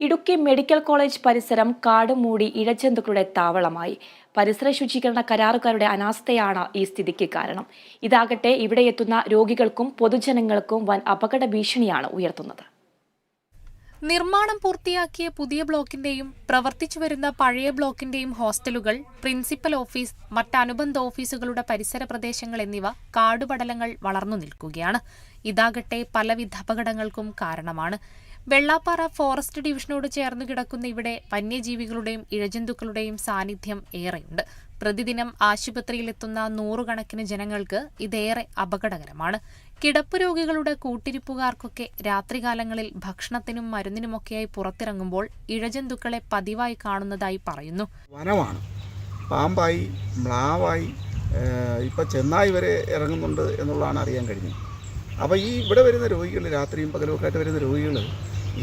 Idukki medical college പരിസരം കാട് മൂടി ഇഴജന്തുക്കളുടെ താവളമായി. പരിസര ശുചീകരണ കരാറുകാരുടെ അനാസ്ഥയാണ് ഈ സ്ഥിതിക്ക് കാരണം. ഇതാകട്ടെ ഇവിടെ എത്തുന്ന രോഗികൾക്കും പൊതുജനങ്ങൾക്കും വൻ അപകട ഭീഷണിയാണ് ഉയർത്തുന്നത്. നിർമ്മാണം പൂർത്തിയാക്കിയ പുതിയ ബ്ലോക്കിന്റെയും പ്രവർത്തിച്ചു വരുന്ന പഴയ ബ്ലോക്കിന്റെയും ഹോസ്റ്റലുകൾ പ്രിൻസിപ്പൽ ഓഫീസ് മറ്റനുബന്ധ ഓഫീസുകളുടെ പരിസര പ്രദേശങ്ങൾ എന്നിവ കാടുപടലങ്ങൾ വളർന്നു നിൽക്കുകയാണ്. ഇതാകട്ടെ പലവിധ അപകടങ്ങൾക്കും കാരണമാണ്. വെള്ളാപ്പാറ ഫോറസ്റ്റ് ഡിവിഷനോട് ചേർന്ന് കിടക്കുന്ന ഇവിടെ വന്യജീവികളുടെയും ഇഴജന്തുക്കളുടെയും സാന്നിധ്യം ഏറെയുണ്ട്. പ്രതിദിനം ആശുപത്രിയിലെത്തുന്ന നൂറുകണക്കിന് ജനങ്ങൾക്ക് ഇതേറെ അപകടകരമാണ്. കിടപ്പ് രോഗികളുടെ കൂട്ടിരിപ്പുകാർക്കൊക്കെ രാത്രികാലങ്ങളിൽ ഭക്ഷണത്തിനും മരുന്നിനുമൊക്കെയായി പുറത്തിറങ്ങുമ്പോൾ ഇഴജന്തുക്കളെ പതിവായി കാണുന്നതായി പറയുന്നു. വനമാണ്. പാമ്പായി മ്ലാവായി ഇപ്പം ചെന്നായി വരെ ഇറങ്ങുന്നുണ്ട് എന്നുള്ളതാണ് അറിയാൻ കഴിഞ്ഞത്. അപ്പോൾ ഈ ഇവിടെ വരുന്ന രോഗികൾ രാത്രിയും പകലും ഒക്കെ ആയിട്ട് വരുന്ന രോഗികൾ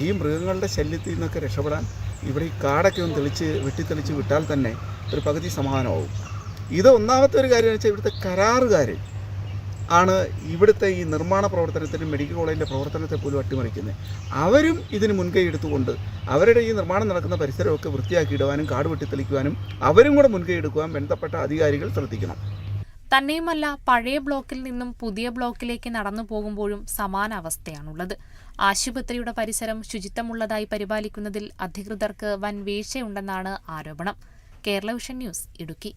ഈ മൃഗങ്ങളുടെ ശല്യത്തിൽ നിന്നൊക്കെ രക്ഷപ്പെടാൻ ഇവിടെ ഈ കാടൊക്കെ ഒന്ന് തെളിച്ച് വെട്ടിത്തെളിച്ച് വിട്ടാൽ തന്നെ ഒരു പകുതി സമാധാനമാവും. ഇത് ഒന്നാമത്തെ ഒരു കാര്യം വെച്ചാൽ ഇവിടുത്തെ കരാറുകാർ ആണ് ഇവിടുത്തെ ഈ നിർമ്മാണ പ്രവർത്തനത്തിനും മെഡിക്കൽ കോളേജിന്റെ പ്രവർത്തനത്തെ പോലും അട്ടിമറിക്കുന്നത്. അവരും ഇതിന് മുൻകൈ എടുത്തുകൊണ്ട് അവരുടെ ഈ നിർമ്മാണം നടക്കുന്ന പരിസരമൊക്കെ വൃത്തിയാക്കിയിടുവാനും കാട് വെട്ടിത്തെളിക്കുവാനും അവരും കൂടെ മുൻകൈ എടുക്കുവാൻ ബന്ധപ്പെട്ട അധികാരികൾ ശ്രദ്ധിക്കണം. തന്നെയുമല്ല പഴയ ബ്ലോക്കിൽ നിന്നും പുതിയ ബ്ലോക്കിലേക്ക് നടന്നു പോകുമ്പോഴും സമാന അവസ്ഥയാണുള്ളത്. ആശുപത്രിയുടെ പരിസരം ശുചിത്വമുള്ളതായി പരിപാലിക്കുന്നതിൽ അധികൃതർക്ക് വൻ വീഴ്ചയുണ്ടെന്നാണ് ആരോപണം. Kerala vision news Idukki.